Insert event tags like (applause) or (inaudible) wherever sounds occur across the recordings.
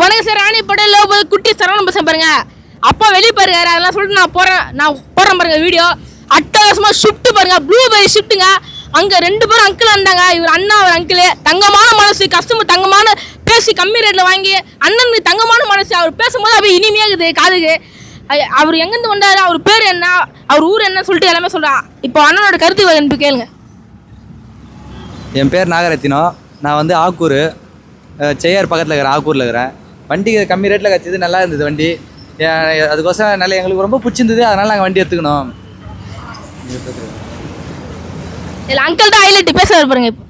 வணக்கம் சார் ராணி படையில் போய் குட்டி சரவண பசங்க பாருங்க. அப்பா வெளியே பாருங்க அதெல்லாம் சொல்லிட்டு நான் போகிறேன் நான் போடுறேன் பாருங்க வீடியோ அட்டகாசமாக ஷிஃப்ட்டு பாருங்க ப்ளூ பெரி ஷிஃப்ட்டுங்க அங்கே ரெண்டு பேரும் அங்கிள் வந்தாங்க இவர் அண்ணா அவர் அங்கிள் தங்கமான மனசு கஸ்டமர் தங்கமான பேசி கம்மி ரேட்டில் வாங்கி அண்ணனுக்கு தங்கமான மனசு அவர் பேசும்போது அப்படியே இனிமையாக இருக்குது காதுக்கு. அவர் எங்கேருந்து வந்தார் அவர் பேர் என்ன அவர் ஊர் என்ன சொல்லிட்டு எல்லாமே சொல்கிறான் இப்போ அண்ணனோட கருத்து எனக்கு கேளுங்க. என் பேர் நாகரத்தினம். நான் வந்து ஆக்கூர் செய்யார் பக்கத்தில் இருக்கிறேன் ஆக்கூரில் இருக்கிறேன். வண்டி கம்மி ரேட்டில் கிடச்சிது நல்லா இருந்தது வண்டி. ஏன், அதுக்கோசரம் நல்ல எங்களுக்கு ரொம்ப பிடிச்சிருந்தது அதனால் நாங்கள் வண்டி எடுத்துக்கணும் இல்லை அங்கிள் தான் ஹைலைட் பேசுறாரு பாருங்க இப்போ.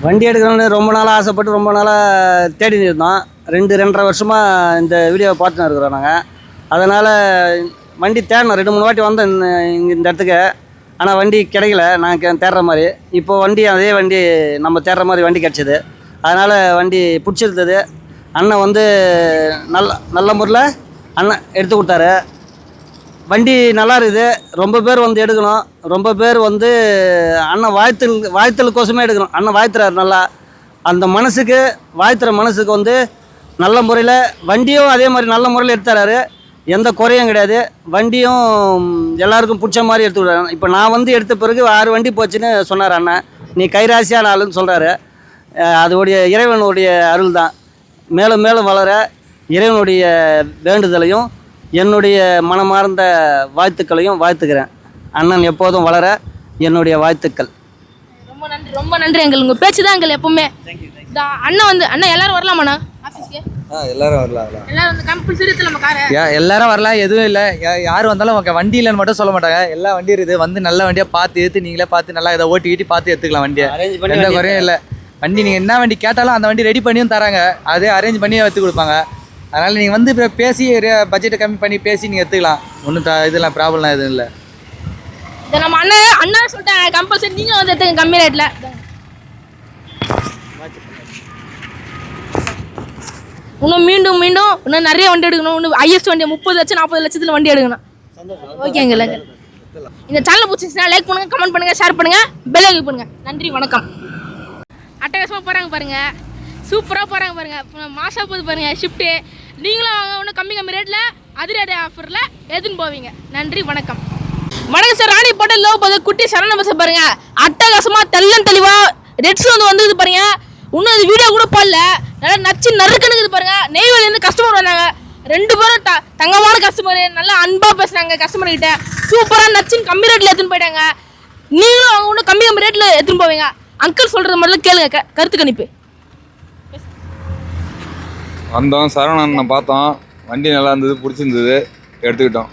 வண்டி எடுக்கணும்னு ரொம்ப நாளாக ஆசைப்பட்டு ரொம்ப நாளாக தேடி இருந்தோம். ரெண்டு ரெண்டரை வருஷமாக இந்த வீடியோவை பார்த்துன்னு இருக்கிறோம் நாங்கள் அதனால் வண்டி தேடணும். ரெண்டு மூணு வாட்டி வந்தேன் இந்த இங்க இந்த இடத்துக்கு. ஆனால் வண்டி கிடைக்கல. நான் கே- தேடுற மாதிரி. இப்போ வண்டி அதே வண்டி நம்ம தேடுற மாதிரி வண்டி கிடச்சிது. அதனால் வண்டி பிடிச்சிருந்தது. அண்ணன் வந்து நல்ல நல்ல முறையில் அண்ணன் எடுத்து கொடுத்தாரு. வண்டி நல்லா இருக்குது. ரொம்ப பேர் வந்து எடுக்கணும். ரொம்ப பேர் வந்து அண்ணன் வாழ்த்தல் கோசமே எடுக்கணும். அண்ணன் வாழ்த்துறாரு நல்லா. அந்த மனசுக்கு வாழ்த்துற மனசுக்கு வந்து நல்ல முறையில் வண்டியும் அதே மாதிரி நல்ல முறையில் எடுத்துறாரு எந்த குறையும் கிடையாது. வண்டியும் எல்லாருக்கும் பிடிச்ச மாதிரி எடுத்து விடுறாரு இப்போ நான் வந்து எடுத்த பிறகு ஆறு வண்டி போச்சுன்னு சொன்னார் அண்ணன். நீ கைராசியான ஆளுன்னு சொல்கிறாரு அதோடைய இறைவனுடைய அருள் தான் மேலும் மேலும் வளர இறைவனுடைய வேண்டுதலையும் என்னுடைய மனமார்ந்த வாழ்த்துக்களையும் வாழ்த்துக்கிறேன். அண்ணன் எப்போதும் வளர என்னுடைய வாழ்த்துக்கள். ரொம்ப நன்றி ரொம்ப நன்றி எங்கள் உங்கள் பேச்சு தான் எங்கள் எப்பவுமே. அண்ணன் வந்து அண்ணன் எல்லாரும் வரலாமாண்ணா ஆஃபீஸ்க்கு ஆ எல்லாரும் வரலாம் எல்லாரும் வந்து கம்பல்சரி எடுத்து நம்ம காரை. யா எல்லாரும் வரலாம் எதுவும் இல்லை. யார் வந்தாலும் உங்க வண்டி இல்லைன்னு மட்டும் சொல்ல மாட்டாங்க. எல்லா வண்டி இருக்குது. வந்து நல்ல வண்டியாக பார்த்து எடுத்து நீங்களே பார்த்து நல்லா இதை ஓட்டி கீட்டி பார்த்து எடுத்துக்கலாம் வண்டியை. எந்த குறையும் இல்லை. வண்டி நீங்கள் என்ன வண்டி கேட்டாலும் அந்த வண்டி ரெடி பண்ணியும் தராங்க. அதே அரேஞ்ச் பண்ணி எடுத்து கொடுப்பாங்க. அதனால் நீங்கள் வந்து இப்போ பேசி பட்ஜெட்டை கம்மி பண்ணி பேசி நீங்கள் எடுத்துக்கலாம். ஒன்றும் இதெல்லாம் ப்ராப்ளம்லாம் எதுவும் இல்லை. இதை நம்ம அண்ணன் அண்ணா சொல்லிட்டேன் கம்பல்சரி நீங்கள் வந்து எடுத்துங்க கம்மி ரேட்டில் இன்னும் மீண்டும் மீண்டும் இன்னும் நிறைய வண்டி எடுக்கணும். இன்னும் ஹையஸ்ட் வண்டி முப்பது லட்சம் நாற்பது லட்சத்தில் வண்டி எடுக்கணும். ஓகேங்க இந்த சேனல் பிடிச்சிச்சுன்னா லைக் பண்ணுங்க கமெண்ட் பண்ணுங்கள் ஷேர் பண்ணுங்கள் பெல் பண்ணுங்கள் நன்றி வணக்கம். அட்டகாசமாக போகிறாங்க பாருங்கள் சூப்பராக போகிறாங்க பாருங்கள் இப்போ மாசா போகுது பாருங்கள் ஷிஃப்ட்டு நீங்களும் வாங்க ஒன்றும் கம்மி கம்மி ரேட்டில் அதிரடி ஆஃபரில் எடுத்துன்னு போவீங்க. நன்றி வணக்கம். வணக்கம் சார். ராணி போட்ட லோ போது குட்டி சரண பஸ் பாருங்க. அட்டகாசமாக தெள்ளன் தெளிவாக ரெட்ஸ் வந்து வந்தது பாருங்க. இன்னும் அது வீடியோ கூட போடல. நல்லா நச்சு நறுக்கணுக்குது பாருங்க. நெய்வேலிருந்து கஸ்டமர் வந்தாங்க ரெண்டு பேரும் த தங்கமான கஸ்டமர் நல்லா அன்பாக பேசுனாங்க கஸ்டமர் கிட்ட. சூப்பராக நச்சுன்னு கம்மி ரேட்டில் எடுத்துன்னு போயிட்டாங்க. நீங்களும் அவங்க ஒன்றும் கம்மி கம்மி ரேட்டில் எடுத்துன்னு போவீங்க. அங்கிள் சொல்கிறது மட்டும் கேளுங்க கருத்து கணிப்பு வந்தோம் சரவணனை பார்த்தோம். வண்டி நல்லா இருந்தது பிடிச்சிருந்தது. எடுத்துக்கிட்டோம்.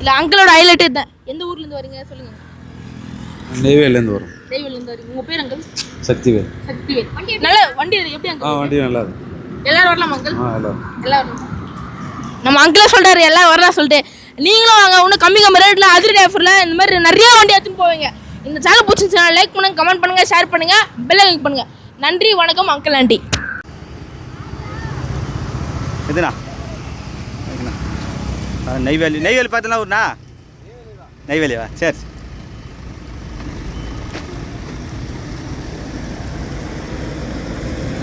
இல்லை அங்கிளோட ஹைலைட் தான் எந்த ஊர்லேருந்து வரீங்க? சொல்லுங்க. நெய்வேலிலேருந்து வரும். நெய்வேலியிலேருந்து வரீங்க. உங்கள் பேர் அங்கிள்? சக்திவேல். சக்திவேல். நல்ல வண்டி எப்படி ஆ அங்கிள் வண்டி நல்லா இருக்கு. எல்லாரும் வரலாம் அங்கிள்? ஆ எல்லாரும் நம்ம அங்கிளே சொல்றாரு எல்லாம் வரலாம் சொல்லிட்டு. நீங்களும் வாங்க இன்னும் கம்மி கம்மி ரேட்ல அதிரடி ஆஃபர்ல இந்த மாதிரி நிறைய வண்டி எடுத்துன்னு போவீங்க. இந்த சேனல் பிடிச்சிருந்துச்சுன்னா லைக் பண்ணுங்க கமெண்ட் பண்ணுங்க ஷேர் பண்ணுங்க பெல் கிளிக் பண்ணுங்க. நன்றி வணக்கம் அங்கிள் ஆண்டி எதுண்ணா நெய்வேலி நெய்வேலி பார்த்தலாம் ஊர்ண்ணா நெய்வேலிவா சரி.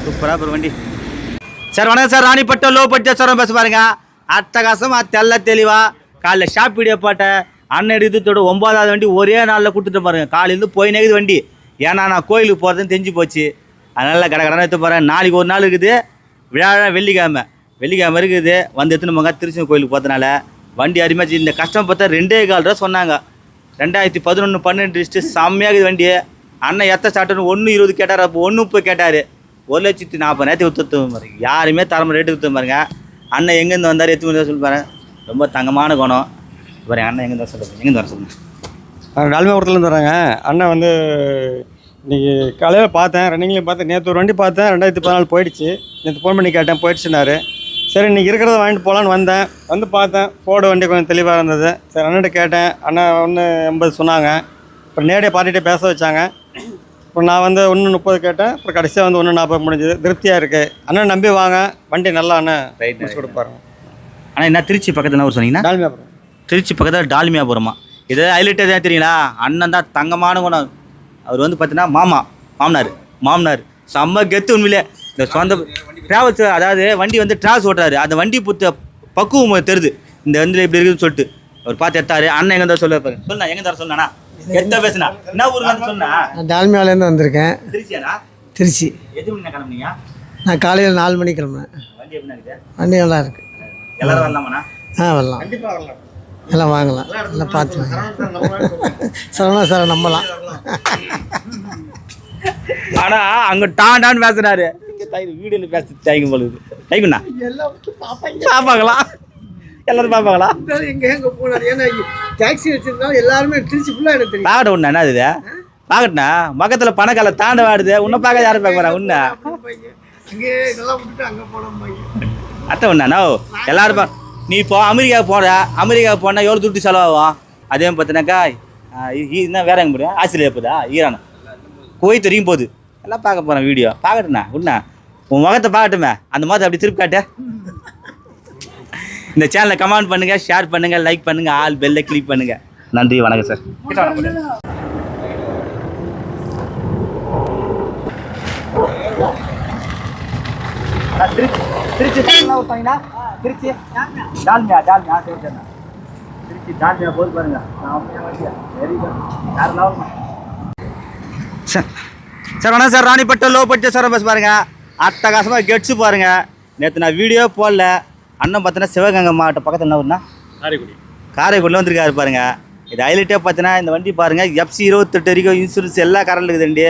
சூப்பராக ஒரு வண்டி. சார் வணக்கம் sir. Ranipattam low budget sir பேச பாருங்க. அட்டகாசமா தெல்ல தெளிவா. காலைல ஷாப் வீடியோ போட்டேன். அண்ணன் எடுத்ததோட வண்டி ஒரே நாளில் கொடுத்துட்டு பாருங்கள் காலையிலேருந்து போய் நேக்குது வண்டி. ஏன்னா நான் கோயிலுக்கு போகிறதுன்னு தெரிஞ்சு போச்சு. அதனால் கடை கடனை எடுத்து போகிறேன் நாளைக்கு ஒரு நாள் இருக்குது. விழா வெள்ளிக்கிழமை. வெள்ளிக்கிழமை இருக்குது. வந்து எடுத்துன்னு போங்க. திருச்சி கோயிலுக்கு போகிறதுனால வண்டி அருமையாச்சு இந்த கஷ்டம் பார்த்தா ரெண்டே கால் ரூபா சொன்னாங்க. ரெண்டாயிரத்தி பதினொன்று பன்னெண்டு லிஸ்ட்டு செம்மையாகுது வண்டி. அண்ணன் எத்த சாட்டன்னு ஒன்று இருபது கேட்டார். அப்போ ஒன்று முப்பது கேட்டார். ஒரு லட்சத்தி நாற்பதாயிரத்தி வித்து பாருங்க. யாருமே தரம ரேட்டு வித்து பாருங்க. அண்ணன் எங்கேருந்து வந்தார்? எத்தனை மணி சொல்லி பாருங்க. ரொம்ப தங்கமான குணம். பாருங்க அண்ணன் எங்கேருந்து சொல்லுங்க எங்கேருந்து வர சொல்லுங்க. டால்மியாபுரத்துலேருந்து வராங்க அண்ணன் வந்து இன்னைக்கு காலையில் பார்த்தேன் ரன்னிங்லேயும் பார்த்தேன். நேற்று ஒரு வண்டி பார்த்தேன் ரெண்டாயிரத்தி பதினாலு போயிடுச்சு. நேற்று ஃபோன் பண்ணி கேட்டேன் போயிடுச்சுனாரு சரி இன்னைக்கு இருக்கிறத வாங்கிட்டு போகலான்னு வந்தேன். வந்து பார்த்தேன் ஃபோர்டு வண்டி கொஞ்சம் தெளிவாக இருந்தது. சரி அண்ணன்ட்ட கேட்டேன். அண்ணன் ஒன்று எண்பது சொன்னாங்க. அப்புறம் நேரடியாக பார்ட்டிகிட்டே பேச வச்சாங்க. அப்புறம் நான் வந்து ஒன்று முப்பது கேட்டேன். அப்புறம் கடைசியாக வந்து ஒன்று நாற்பது முடிஞ்சது. திருப்தியாக இருக்குது அண்ணன் நம்பி வாங்க. வண்டி நல்லா அண்ணன் Right, முடிச்சு கொடுப்பாரு. ஆனால் என்ன திருச்சி பக்கத்தில் ஒரு சொன்னீங்கன்னா? திருச்சி பக்கத்தில் டால்மியாபுரமா இது ஹைலைட் எதாவது தெரியுங்களா? அண்ணன் தான் தங்கமான குணம். அவர் வந்து பார்த்தீங்கன்னா மாமா மாமனார் மாமனார். செம்ம கெத்து உண்மையிலே. இந்த சொந்த டிராவல்ஸ் அதாவது வண்டி வந்து டிராவல்ஸ் ஓட்டுறாரு. அந்த வண்டி புத்த பக்குவம் தெரியுது. இந்த வண்டியில் இப்படி இருக்குதுன்னு சொல்லிட்டு. அவர் பார்த்து எடுத்தாரு அண்ணன் எங்கே இருந்தாலும் சொல்ல சொன்னா எங்கே தர சொன்னானா? எத்த பேசுனா? என்ன ஊர்ல இருந்து சொன்னா? டால்மியாலேருந்து வந்திருக்கேன். திருச்சியாடா திருச்சி. எது மணி கிளம்புனீங்க? நான் காலையில் நாலு மணிக்கு கிளம்புனேன். வண்டி எப்படி இருக்குது வண்டி நல்லா இருக்கு. எல்லாரும் வரலாமாண்ணா? ஆ வரலாம். எல்லாம் வாங்கலாம். எல்லாம் பார்த்து சரவணா சாரை நம்பலாம். ஆனா அங்க டான் டான் பேசுறாரு. வீடியோல பேச தைக்கும் பொழுது தைக்குண்ணா பாப்பாங்களா எல்லாரும் பாப்பாங்களா எங்கே எங்கே போனார்? ஏன்னா டாக்ஸி வச்சிருந்தாலும் எல்லாருமே திருச்சி ஃபுல்லாக எனக்கு தெரியும். பாக்கட்ட ஒண்ணு என்ன இது? பாக்கட்டுண்ணா பக்கத்துல பணக்கால தாண்ட வாடுது. உன்னை பார்க்க யாரும் பார்க்க போறா உன்ன. அங்கே இதெல்லாம் விட்டுட்டு அங்கே போனோம் அத்தை ஒண்ணா எல்லாரும் பா- நீ இப்போ அமெரிக்கா போகிற அமெரிக்கா போனால் எவ்வளோ துட்டு செலவாகும்? அதே பார்த்தினாக்கா என்ன வேற எங்க முடியும் ஆஸ்திரேலியா போதா? ஈரான்? கோயில் தெரியும் போகுது. எல்லாம் பார்க்க போகிறேன் வீடியோ பார்க்கட்டுண்ணா உண்ணா உன் முகத்தை பார்க்கட்டுமே. அந்த முகத்தை அப்படி திருப்பி காட்டு. இந்த சேனலை கமெண்ட் பண்ணுங்கள் ஷேர் பண்ணுங்கள் லைக் பண்ணுங்கள் ஆல் பெல்லை கிளிக் பண்ணுங்க. நன்றி வணக்கம் சார் திருச்சி விட்டாங்கன்னா திருச்சி டால்மியா டால்மியா சரிண்ணா திருச்சி டால்மியா போது பாருங்க. வெரி குட் யார் சார் சார் வணக்கம் sir. ராணிப்பட்ட low budget sir bus பாருங்க. அட்டகாசமாக கெட்ஸு பாருங்க. நேற்று நான் வீடியோ போடல. அண்ணன் பார்த்தீங்கன்னா சிவகங்கை மாவட்டம் பக்கத்தில் என்ன ஊர்னா? காரைக்குடி. காரைக்குடியில் வந்திருக்காரு பாருங்க. இது ஹைலைட்டே பார்த்தீங்கன்னா இந்த வண்டி பாருங்க. எஃப்சி இருபத்தெட்டு வரைக்கும் இன்சூரன்ஸ் எல்லாம் கரண்ட் இருக்குது வண்டி.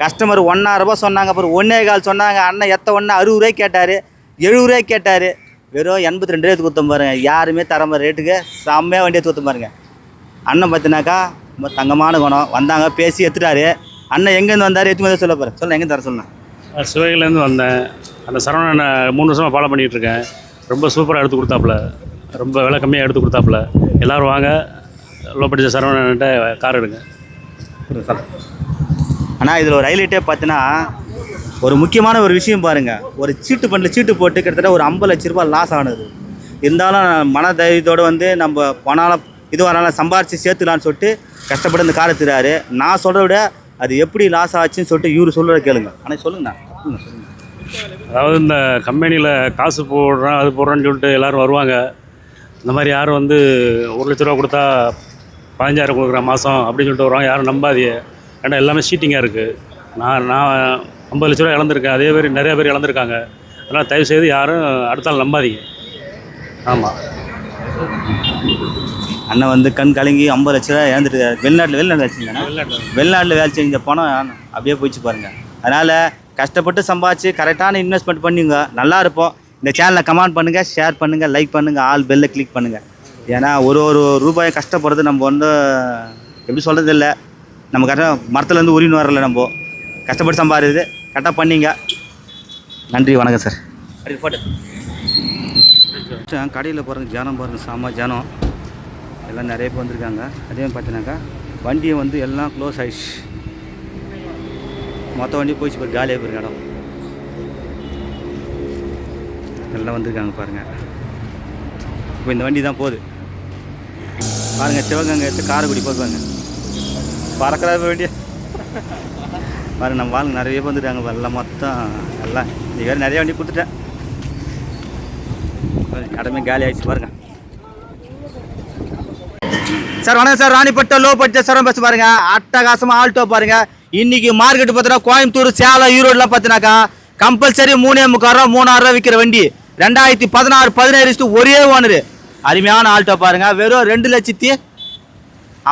கஸ்டமர் ஒன்றாயிரரூபா சொன்னாங்க அப்புறம் ஒன்றே கால் சொன்னாங்க. அண்ணன் எத்த ஒன்று அறுபது ரூபாய்க்கு கேட்டார். எழுபது ரூபாய்க்கு கேட்டார். வெறும் எண்பத்தி ரெண்டு ரூபாய்க்கு கொடுத்தோம் பாருங்க. யாருமே தரமா ரேட்டுக்கு செம்மையாக வண்டியை கொடுத்தோம் பாருங்க. அண்ணன் பார்த்தினாக்கா ரொம்ப தங்கமான குணம். வந்தாங்க பேசி எடுத்துட்டாரு. அண்ணன் எங்கேருந்து வந்தார்? எத்து வந்து சொல்ல போகிறேன் சொல்ல எங்கே தர சொல்லலாம் சிவகையிலேருந்து வந்தேன். அந்த சரவணனை மூணு வருஷமாக ஃபாலோ பண்ணிகிட்டு இருக்கேன் ரொம்ப சூப்பராக எடுத்து கொடுத்தாப்புல. ரொம்ப விலை கம்மியாக எடுத்து கொடுத்தாப்புல. எல்லோரும் வாங்க. லோ பட்ஜெட் சரவணன்ட்ட கார் எடுங்க ஆனால் இதில் ஒரு ஹைலைட்டே பார்த்தீங்கன்னா ஒரு முக்கியமான ஒரு விஷயம் பாருங்கள் ஒரு சீட்டு பண்ணில் சீட்டு போட்டு கிட்டத்தட்ட ஒரு ஐம்பது லட்ச ரூபாய் லாஸ் ஆனது. இருந்தாலும் மன தைரியத்தோடு வந்து நம்ம பணம் இது வரலாம் சம்பாரித்து சேர்த்துக்கலான்னு சொல்லிட்டு கஷ்டப்பட்டு இந்த காரை எடுத்துறாரு நான் சொல்கிறத விட அது எப்படி லாஸ் ஆச்சுன்னு சொல்லிட்டு இவரு சொல்கிற கேளுங்க. ஆனால் சொல்லுங்கண்ணா. அதாவது இந்த கம்பெனியில் காசு போடுறேன் அது போடுறேன்னு சொல்லிட்டு எல்லோரும் வருவாங்க. இந்த மாதிரி யாரும் வந்து ஒரு லட்ச ரூபா கொடுத்தா பதினஞ்சாயிரம் கொடுக்குற மாதம் அப்படின்னு சொல்லிட்டு வருவாங்க. யாரும் நம்பாதியே ஏன்னா எல்லாமே சீட்டிங்காக இருக்குது நான் நான் ஐம்பது லட்ச ரூபா இழந்திருக்கேன். அதே மாதிரி நிறைய பேர் இழந்திருக்காங்க. அதனால் தயவு செய்து யாரும் அடுத்த நாள் நம்பாதீங்க. ஆமாம் அண்ணன் வந்து கண் கலங்கி ஐம்பது லட்ச ரூபா இழந்துட்டு வெளிநாட்டில் வெளிநாட்டில் வச்சுருந்தேன் வெளிநாட்டில். வேலை செஞ்ச பணம் அப்படியே போயிடுச்சு பாருங்கள் அதனால் கஷ்டப்பட்டு சம்பாதிச்சு கரெக்டான இன்வெஸ்ட்மெண்ட் பண்ணிங்க. நல்லா இருப்போம். இந்த சேனலை கமெண்ட் பண்ணுங்கள் ஷேர் பண்ணுங்கள் லைக் பண்ணுங்கள் ஆல் பெல்லை கிளிக் பண்ணுங்கள் ஏன்னா ஒரு ஒரு ரூபாயை கஷ்டப்படுறது நம்ம வந்து எப்படி சொல்கிறது இல்லை நம்ம கரெக்டாக மரத்துலேருந்து உரின்னு வரல நம்ம. கஷ்டப்பட்டு சம்பாதிது கரெக்டாக பண்ணிங்க. நன்றி வணக்கம் சார். அப்படி போட்டு. கடையில் பாருங்கள் ஜனம் பாருங்கள் செம்ம ஜனம் எல்லாம் நிறைய பேர் வந்திருக்காங்க. அதே மாதிரி பார்த்தீங்கன்னாக்கா வண்டியை வந்து எல்லாம் க்ளோஸ் ஆயிடுச்சு. மொத்த வண்டி போயிடுச்சு பாரு காலியாக போயிருங்க இடம். எல்லாம் வந்திருக்காங்க பாருங்கள் இப்போ இந்த வண்டி தான் போகுது. பாருங்கள் சிவகங்கை எடுத்து காரைக்குடி போக்குவாங்க பறக்கிறா வேண்டிய. பாருங்க நம்ம வாழ்ங்க நிறைய வந்துட்டாங்க எல்லாம் மொத்தம் எல்லாம். இது வேறு நிறைய வண்டி கொடுத்துட்டேன். கடமை காலி ஆயிடுச்சு பாருங்க. சார் வணக்கம் சார். ராணிப்பட்ட லோ பட்ஜெட் சரம் பஸ் பாருங்க. அட்டகாசமா ஆல்டோ பாருங்க. இன்னைக்கு மார்க்கெட் பார்த்தீங்கன்னா கோயம்புத்தூர் சேலம் ஈரோடுலாம் பார்த்தீங்கன்னாக்கா கம்பல்சரி மூணே முக்கால் ரூபா மூணாயிரம் ரூபா விற்கிற வண்டி. ரெண்டாயிரத்தி பதினாறு பதினேழு ஒரே ஓனரு அருமையான ஆல்டோ பாருங்க. வெறும் ரெண்டு லட்சத்தி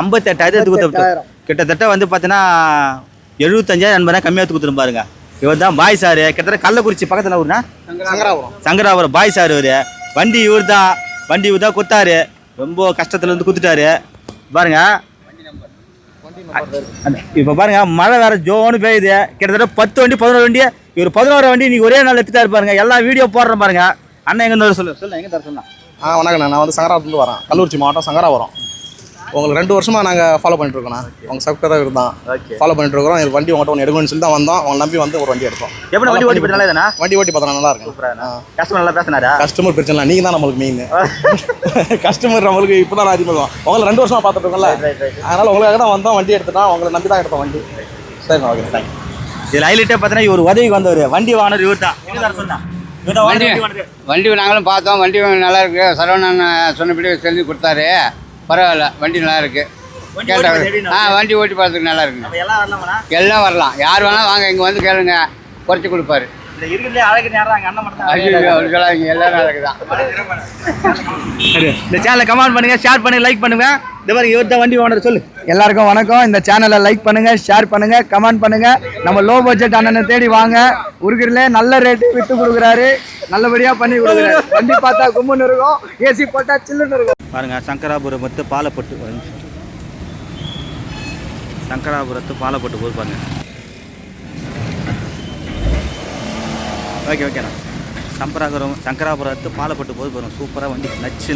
ஐம்பத்தெட்டாயிரத்து கொடுத்து கிட்டத்தட்ட வந்து பார்த்தீங்கன்னா எழுபத்தஞ்சாயிரம் எண்பதாயிரம் கம்மியாக கொடுத்துரும் பாருங்க. இவர் தான் பாய் சார். கிட்டத்தட்ட கள்ளக்குறிச்சி பக்கத்தில் ஊர்னா சங்கராபுரம். பாய் சார் இவர். வண்டி இவர் தான் வண்டி இவர் தான் கொடுத்தாரு. ரொம்ப கஷ்டத்துல இருந்து கொடுத்துட்டாரு. பாருங்க. இப்போ பாருங்க மழை வேற ஜோன்னு பெய்யுது. கிட்டத்தட்ட பத்து வண்டி பதினோரு வண்டி. இவர் பதினோரு வண்டி நீங்க ஒரே நாள் எடுத்துட்டாரு பாருங்க. எல்லா வீடியோ போடுறேன் பாருங்க. அண்ணன் எங்க சொல்லு? சொல்லு எங்க தர சொன்னா? ஆ வணக்கண்ணா நான் வந்து சங்கராபுரத்துலேருந்து வரேன். கள்ளக்குறிச்சி மாவட்டம் சங்கராபுரம். உங்களுக்கு ரெண்டு வருஷமாக நாங்கள் ஃபாலோ பண்ணிட்டு இருக்கோண்ணா உங்கள் சப்ஸ்கிரைபர் தான். ஓகே ஃபாலோ பண்ணிட்டு இருக்கிறோம் எனக்கு வண்டி உங்கள்கிட்ட ஒன்று எடுக்கணும்னு சொல்லி தான் வந்தோம். உங்களை நம்பி வந்து ஒரு வண்டி எடுத்தோம். எப்படி வண்டி ஓட்டி நல்லா தானா வண்டி ஓட்டி பார்த்தா நல்லா இருக்கும். கஸ்டமர் நல்லா பேசினாரா? கஸ்டமர் பிரச்சனை இல்லை. நீங்கள் தான் நம்மளுக்கு மெயின் கஸ்டமர் (laughs) நம்மளுக்கு இப்போ தான் அறிமுகம் உங்களை ரெண்டு வருஷமாக பார்த்துட்டு இருக்கோம்ல அதனால் உங்களுக்காக தான் வந்தோம். வண்டி எடுத்துட்டோம் உங்களை நம்பி தான் எடுத்தோம் வண்டி. சரிண்ணா ஓகே தேங்க்யூ இதில் ஹைலைட்டே பார்த்தீங்கன்னா இவர் உதவிக்கு வந்தவர். வண்டி வாங்கினது இவர் தான். வண்டி வண்டி நாங்களும் பார்த்தோம். வண்டி நல்லா இருக்கு. சரவணன் சொன்னபடி செஞ்சு கொடுத்தாரு. பரவாயில்ல வண்டி நல்லா இருக்கு. எப்படின்னு ஆ வண்டி ஓட்டி பார்த்துக்கு நல்லா இருக்குங்க எல்லாம் வரலாமா? யார் வேணாலும் வாங்க இங்கே வந்து கேளுங்க. குறைச்சி கொடுப்பாரு. இந்த சேனலை கமெண்ட் பண்ணுங்க ஷேர் பண்ணி லைக் பண்ணுங்க. இந்த மாதிரி இவர் தான் வண்டி ஓனர் சொல்லு. எல்லாருக்கும் வணக்கம். இந்த சேனலை லைக் பண்ணுங்க ஷேர் பண்ணுங்க கமெண்ட் பண்ணுங்க. நம்ம லோ பட்ஜெட் அண்ணனை தேடி வாங்க. உருகிரிலே நல்ல ரேட்டு வித்து கொடுக்குறாரு. நல்லபடியா பண்ணி கொடுக்குறாரு. வண்டி பார்த்தா கும்முன்னு இருக்கும். ஏசி போட்டா சில்லுன்னு இருக்கும். பாருங்கள் சங்கராபுரம் வந்து பாலப்பட்டு வந்து சங்கராபுரத்து பாலப்பட்டு போது பாருங்கள் ஓகே ஓகேண்ணா சம்பராபுரம் சங்கராபுரத்து பாலப்பட்டு போது பாருங்க. சூப்பராக வண்டி நச்சு